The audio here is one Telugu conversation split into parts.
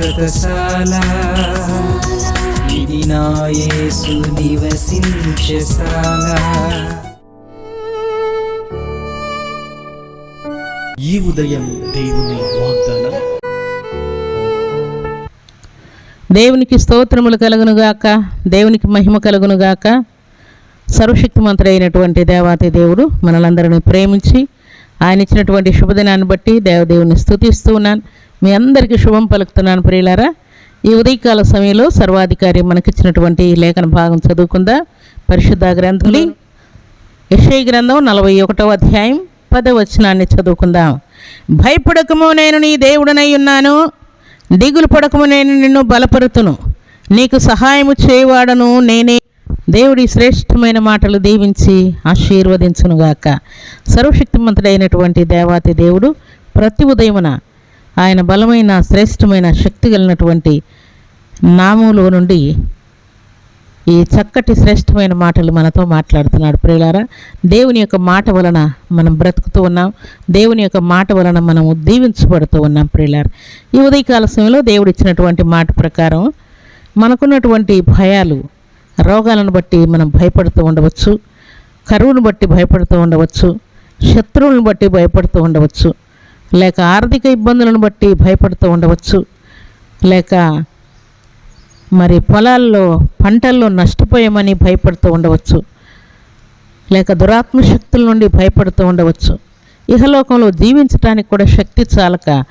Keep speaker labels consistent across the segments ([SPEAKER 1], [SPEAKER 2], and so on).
[SPEAKER 1] శాశ్వతశాల ఇది నా యేసు నివసించశాల
[SPEAKER 2] ఈ ఉదయం దేవుని వాగ్దానం.
[SPEAKER 3] దేవునికి స్తోత్రములు కలుగునుగాక దేవునికి మహిమ కలుగునుగాక సర్వశక్తిమంతుడు అయినటువంటి దేవాతి దేవుడు మనలందరినీ ప్రేమించి ఆయన ఇచ్చినటువంటి శుభదినాన్ని బట్టి దేవదేవుని స్తుతిస్తూ ఉన్నాను. మీ అందరికీ శుభం పలుకుతున్నాను ప్రియులారా. ఈ ఉదయకాల సమయంలో సర్వాధికారి మనకిచ్చినటువంటి లేఖన భాగం చదువుకుందా. పరిశుద్ధ గ్రంథులు యెషయ గ్రంథం నలభై ఒకటవ అధ్యాయం పదవచనాన్ని చదువుకుందాం. భయపడకము నేను నీ దేవుడనై ఉన్నాను. దిగులు పడకము నేను నిన్ను బలపరుతును. నీకు సహాయము చేయవాడను నేనే. దేవుడి శ్రేష్టమైన మాటలు దీవించి ఆశీర్వదించునుగాక. సర్వశక్తిమంతుడైనటువంటి దేవాతి దేవుడు ప్రతి ఉదయమున ఆయన బలమైన శ్రేష్టమైన శక్తి కలిగినటువంటి నామములో నుండి ఈ చక్కటి శ్రేష్టమైన మాటలు మనతో మాట్లాడుతున్నాడు. ప్రియులారా దేవుని యొక్క మాట వలన మనం బ్రతుకుతూ ఉన్నాం. దేవుని యొక్క మాట వలన మనం దీవించబడుతూ ఉన్నాం ప్రియులారా. ఈ ఉదయకాల సమయంలో దేవుడు ఇచ్చినటువంటి మాట ప్రకారం మనకున్నటువంటి భయాలు రోగాలను బట్టి మనం భయపడుతూ ఉండవచ్చు. కరువును బట్టి భయపడుతూ ఉండవచ్చు. శత్రువులను బట్టి భయపడుతూ ఉండవచ్చు. లేక ఆర్థిక ఇబ్బందులను బట్టి భయపడుతూ ఉండవచ్చు. లేక మరి పొలాల్లో పంటల్లో నష్టపోయామని భయపడుతూ ఉండవచ్చు. లేక దురాత్మ శక్తుల నుండి భయపడుతూ ఉండవచ్చు. ఇహలోకంలో జీవించడానికి కూడా శక్తి చాలక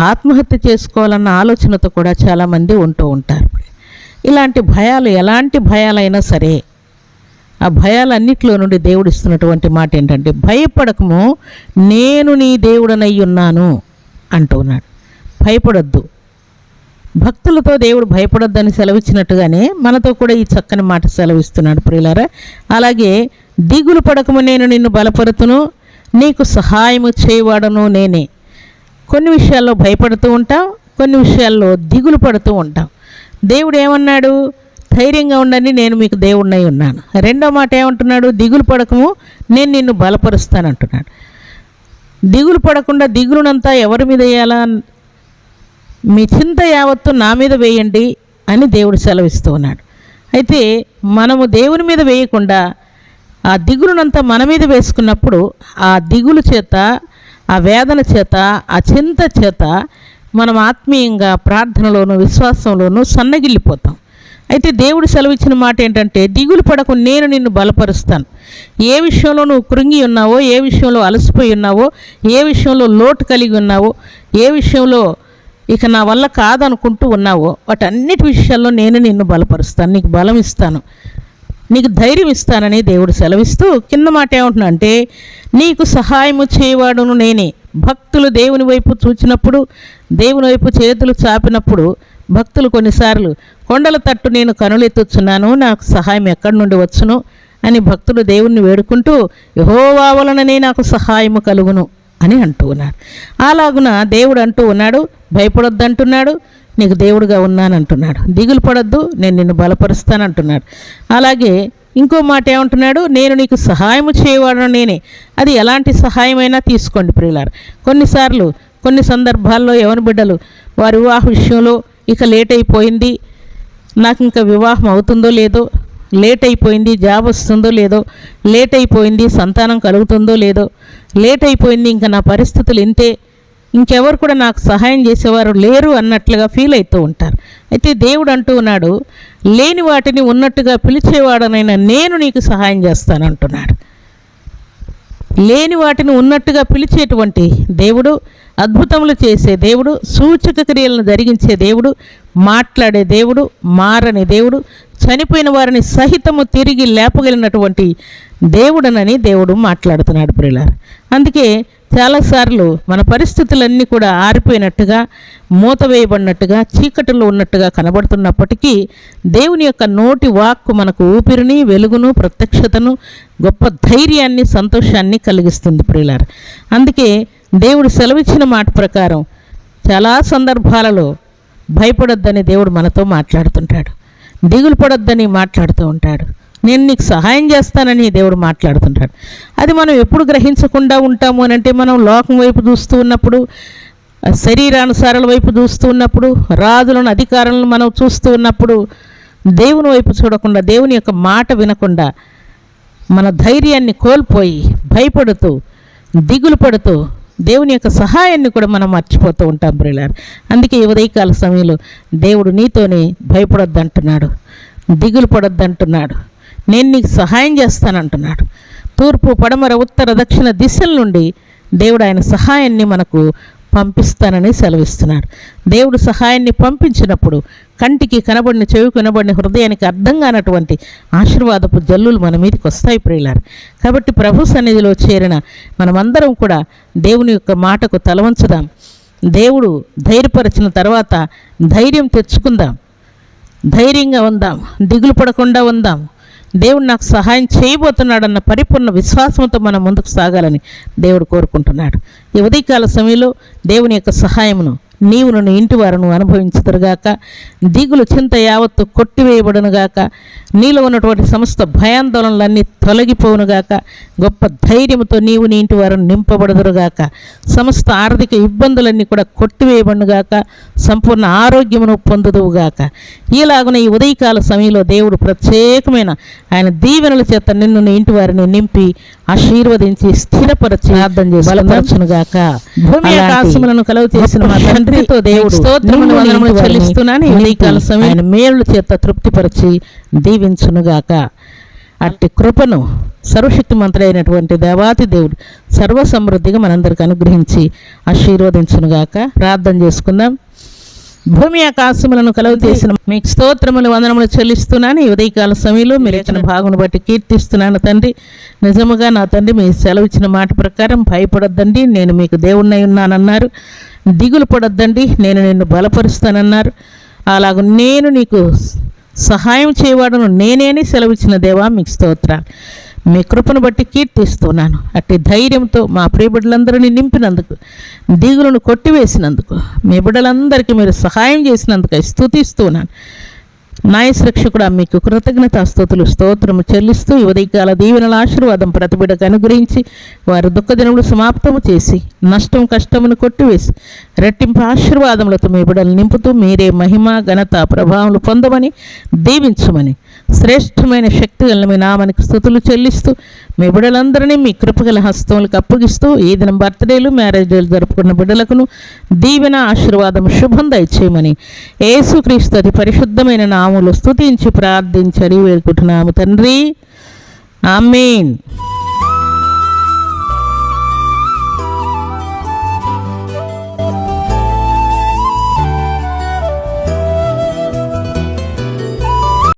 [SPEAKER 3] ఆత్మహత్య చేసుకోవాలన్న ఆలోచనతో కూడా చాలామంది ఉంటూ ఉంటారు. ఇలాంటి భయాలు ఎలాంటి భయాలైనా సరే ఆ భయాలన్నిటిలో నుండి దేవుడు ఇస్తున్నటువంటి మాట ఏంటంటే భయపడకము నేను నీ దేవుడనై ఉన్నాను అంటున్నాడు భయపడొద్దు. భక్తులతో దేవుడు భయపడొద్దని సెలవిచ్చినట్టుగానే మనతో కూడా ఈ చక్కని మాట సెలవిస్తున్నాడు ప్రియులారా. అలాగే దిగులు పడకము నేను నిన్ను బలపరుతును నీకు సహాయము చేయవాడను నేనే. కొన్ని విషయాల్లో భయపడుతూ ఉంటాం కొన్ని విషయాల్లో దిగులు పడుతూ ఉంటాం. దేవుడు ఏమన్నాడు? ధైర్యంగా ఉండండి నేను మీకు దేవుడినై ఉన్నాను. రెండో మాట ఏమంటున్నాడు? దిగులు పడకము నేను నిన్ను బలపరుస్తాను అంటున్నాడు దిగులు పడకుండా దిగులునంతా ఎవరి మీద వేయాలా? మీ చింత యావత్తు నా మీద వేయండి అని దేవుడు సెలవిస్తూ ఉన్నాడు. అయితే మనము దేవుని మీద వేయకుండా ఆ దిగులునంతా మన మీద వేసుకున్నప్పుడు ఆ దిగులు చేత ఆ వేదన చేత ఆ చింత చేత మనం ఆత్మీయంగా ప్రార్థనలోను విశ్వాసంలోనూ సన్నగిల్లిపోతాం. అయితే దేవుడు సెలవిచ్చిన మాట ఏంటంటే దిగులు పడకు నేను నిన్ను బలపరుస్తాను. ఏ విషయంలో నువ్వు కృంగి ఉన్నావో ఏ విషయంలో అలసిపోయి ఉన్నావో ఏ విషయంలో లోటు కలిగి ఉన్నావో ఏ విషయంలో ఇక నా వల్ల కాదనుకుంటూ ఉన్నావో వాటన్నిటి విషయాల్లో నేను నిన్ను బలపరుస్తాను నీకు బలం ఇస్తాను నీకు ధైర్యం ఇస్తానని దేవుడు సెలవిస్తూ కింద మాట ఏమంటున్నా అంటే నీకు సహాయము చేయవాడును నేనే. భక్తులు దేవుని వైపు చూచినప్పుడు దేవుని వైపు చేతులు చాపినప్పుడు భక్తులు కొన్నిసార్లు కొండల తట్టు నేను కనులెత్తుచున్నాను నాకు సహాయం ఎక్కడి నుండి వచ్చును అని భక్తుడు దేవుణ్ణి వేడుకుంటూ యహోవా వలననే నాకు సహాయము కలుగును అని అంటూ ఉన్నాడు అలాగున దేవుడు అంటూ ఉన్నాడు భయపడొద్దంటున్నాడు నీకు దేవుడుగా ఉన్నానంటున్నాడు. దిగులు పడొద్దు నేను నిన్ను బలపరుస్తానంటున్నాడు. అలాగే ఇంకో మాట ఏమంటున్నాడు నేను నీకు సహాయము చేయవాడను నేనే. అది ఎలాంటి సహాయమైనా తీసుకోండి ప్రియులారు. కొన్నిసార్లు కొన్ని సందర్భాల్లో యవన బిడ్డలు వారి వివాహ విషయంలో ఇక లేట్ అయిపోయింది. నాకు ఇంకా వివాహం అవుతుందో లేదో లేట్ అయిపోయింది జాబ్ వస్తుందో లేదో లేట్ అయిపోయింది సంతానం కలుగుతుందో లేదో లేట్ అయిపోయింది ఇంకా నా పరిస్థితులు ఇంతే. ఇంకెవరు కూడా నాకు సహాయం చేసేవారు లేరు అన్నట్లుగా ఫీల్ అవుతూ ఉంటారు. అయితే దేవుడు అంటూ ఉన్నాడు లేని వాటిని ఉన్నట్టుగా పిలిచేవాడనైనా నేను నీకు సహాయం చేస్తానంటున్నాడు లేని వాటిని ఉన్నట్టుగా పిలిచేటువంటి దేవుడు అద్భుతములు చేసే దేవుడు సూచక క్రియలను జరిగించే దేవుడు మాట్లాడే దేవుడు మారని దేవుడు చనిపోయిన వారిని సహితము తిరిగి లేపగలిగినటువంటి దేవుడనని దేవుడు మాట్లాడుతున్నాడు ప్రిలారు అందుకే చాలాసార్లు మన పరిస్థితులన్నీ కూడా ఆరిపోయినట్టుగా మూత వేయబడినట్టుగా చీకటిలో ఉన్నట్టుగా కనబడుతున్నప్పటికీ దేవుని యొక్క నోటి వాక్కు మనకు ఊపిరిని వెలుగును ప్రత్యక్షతను గొప్ప ధైర్యాన్ని సంతోషాన్ని కలిగిస్తుంది ప్రియులారు. అందుకే దేవుడు సెలవిచ్చిన మాట ప్రకారం చాలా సందర్భాలలో భయపడొద్దని దేవుడు మనతో మాట్లాడుతుంటాడు. దిగులు పడొద్దని మాట్లాడుతూ ఉంటాడు. నేను నీకు సహాయం చేస్తానని దేవుడు మాట్లాడుతుంటాడు. అది మనం ఎప్పుడు గ్రహించకుండా ఉంటాము అని అంటే మనం లోకం వైపు చూస్తూ ఉన్నప్పుడు శరీరానుసారాల వైపు చూస్తూ ఉన్నప్పుడు రాజులను అధికారులను మనం చూస్తూ ఉన్నప్పుడు దేవుని వైపు చూడకుండా దేవుని యొక్క మాట వినకుండా మన ధైర్యాన్ని కోల్పోయి భయపడుతూ దిగులు పడుతూ దేవుని యొక్క సహాయాన్ని కూడా మనం మర్చిపోతూ ఉంటాం బ్రిలార్ అందుకే ఈ ఉదయకాల సమయంలో దేవుడు నీతోనే భయపడొద్దంటున్నాడు దిగులు పడొద్దంటున్నాడు నేను నీకు సహాయం చేస్తానంటున్నాడు. తూర్పు పడమర ఉత్తర దక్షిణ దిశల నుండి దేవుడు ఆయన సహాయాన్ని మనకు పంపిస్తానని సెలవిస్తున్నాడు. దేవుడు సహాయాన్ని పంపించినప్పుడు కంటికి కనబడిన చెవి కనబడిన హృదయానికి అర్థం కానటువంటి ఆశీర్వాదపు జల్లులు మన మీదకి వస్తాయి ప్రియులారు. కాబట్టి ప్రభు సన్నిధిలో చేరిన మనమందరం కూడా దేవుని యొక్క మాటకు తలవంచుదాం. దేవుడు ధైర్యపరిచిన తర్వాత ధైర్యం తెచ్చుకుందాం. ధైర్యంగా ఉందాం. దిగులు పడకుండా ఉందాం. దేవుడు నాకు సహాయం చేయబోతున్నాడన్న పరిపూర్ణ విశ్వాసంతో మనం ముందుకు సాగాలని దేవుడు కోరుకుంటున్నాడు. ఈ ఉదయకాల సమయంలో దేవుని యొక్క సహాయమును నీవు నీ ఇంటి వారును అనుభవించుదురుగాక దిగులు చింత యావత్తు కొట్టివేయబడునుగాక నీలో ఉన్నటువంటి సమస్త భయాందోళనలన్నీ తొలగిపోవునుగాక గొప్ప ధైర్యంతో నీవు నీ ఇంటి వారు నింపబడదురుగాక సమస్త ఆర్థిక ఇబ్బందులన్నీ కూడా కొట్టివేయబడునుగాక సంపూర్ణ ఆరోగ్యమును పొందుదువుగాక ఈలాగున ఈ ఉదయకాల సమయంలో దేవుడు ప్రత్యేకమైన ఆయన దీవెనల చేత నిన్ను నీ ఇంటి వారిని నింపి ఆశీర్వదించి స్థిరపరచి ప్రార్థన చేసి బలపరచునుగాక భూమి ఆకాశములను కలుగు చేసిన మా తండ్రితో దేవుడు స్తోత్రములు వందనములు చెల్లిస్తున్నాను. ఈ ఉదయకాల సమయం ఆయన మేలు చేత తృప్తిపరచి దీవించునుగాక. అట్టి కృపను సర్వశక్తిమంతుడైనటువంటి దేవాతి దేవుడు సర్వ సమృద్ధిగా మనందరికి అనుగ్రహించి ఆశీర్వదించునుగాక. ప్రార్థన చేసుకుందాం. భూమి ఆకాశములను కలుగు చేసిన మీకు స్తోత్రములు వందనములు చెల్లిస్తున్నాను. ఈ ఉదయకాల సమయంలో మీరు ఇచ్చిన భాగమును బట్టి కీర్తిస్తున్నాను తండ్రి. నిజముగా నా తండ్రి మీ సెలవు ఇచ్చిన మాట ప్రకారం భయపడొద్దండి. నేను మీకు దేవుణ్ణై ఉన్నానన్నారు. దిగులు పడొద్దండి. నేను నిన్ను బలపరుస్తానన్నారు. అలాగ నేను నీకు సహాయం చేయవాడను నేనేని సెలవిచ్చిన దేవా మీకు స్తోత్రాలు. మీ కృపను బట్టి కీర్తిస్తున్నాను. అట్టి ధైర్యంతో మా ప్రియబిడ్డలందరినీ నింపినందుకు దిగులను కొట్టివేసినందుకు మీ బిడ్డలందరికీ మీరు సహాయం చేసినందుకు స్థుతిస్తున్నాను నాయశ్రక్షకుడా మీకు కృతజ్ఞత స్థుతులు స్తోత్రము చెల్లిస్తూ ఉదయకాల దీవెనల ఆశీర్వాదం ప్రతిబిడకు అనుగ్రహించి వారి దుఃఖదినములు సమాప్తము చేసి నష్టం కష్టమును కొట్టివేసి రెట్టింపు ఆశీర్వాదములతో మీ బిడ్డలు నింపుతూ మీరే మహిమ ఘనత ప్రభావములు పొందమని దీవించమని శ్రేష్టమైన శక్తి మీ నామానికి స్థుతులు చెల్లిస్తూ మీ బిడ్డలందరినీ మీ కృపగల హస్తములకు అప్పగిస్తూ ఈ దినం బర్త్డేలు మ్యారేజ్ డేలు జరుపుకున్న బిడ్డలకును దీవెన ఆశీర్వాదం శుభం దయచేయమని ఏసుక్రీస్తు అతి పరిశుద్ధమైన నాములు స్తుతించి ప్రార్థించని వేడుకుంటున్నాము తండ్రి. ఆమెన్.